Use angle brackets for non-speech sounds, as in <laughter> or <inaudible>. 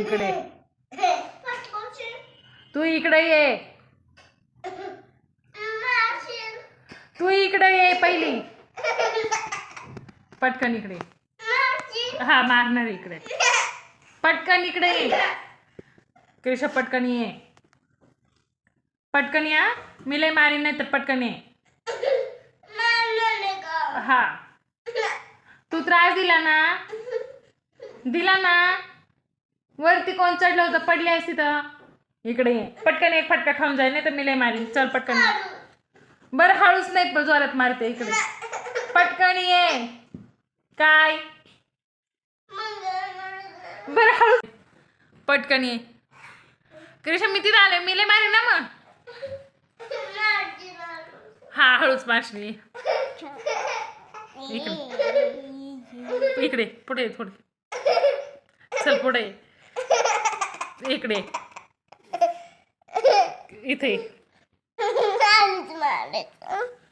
इकडे. <laughs> तू इकडे ये. तू इकडे ये पहिली. पटकन इकडे. हा मारणार इकडे. पटकन इकडे ये. क्रिशा पटकन ये. पटकन या. मी लय मारीन नाही तर पटकन ये. हा. तू त्रास दिला ना. दिला ना. वरती कोण चढलं होतं? पडली आहेस तिथं इकडे ये. पटकन एक फटका खाऊन जाय नाही तर मी लय मारीन. चल पटकन ये. बरं हळूच नाही पण जोरात मारते इकडे. पटकन ये. काय? बरं हळू. पटकन ये. क्रिशा मी तिथं आले. मी लय मारीन ना मग. हा हळूच मारशील इकडे. इकडे. पुढे ये थोडे चल पुढे ये. इकडे. इथे. <laughs>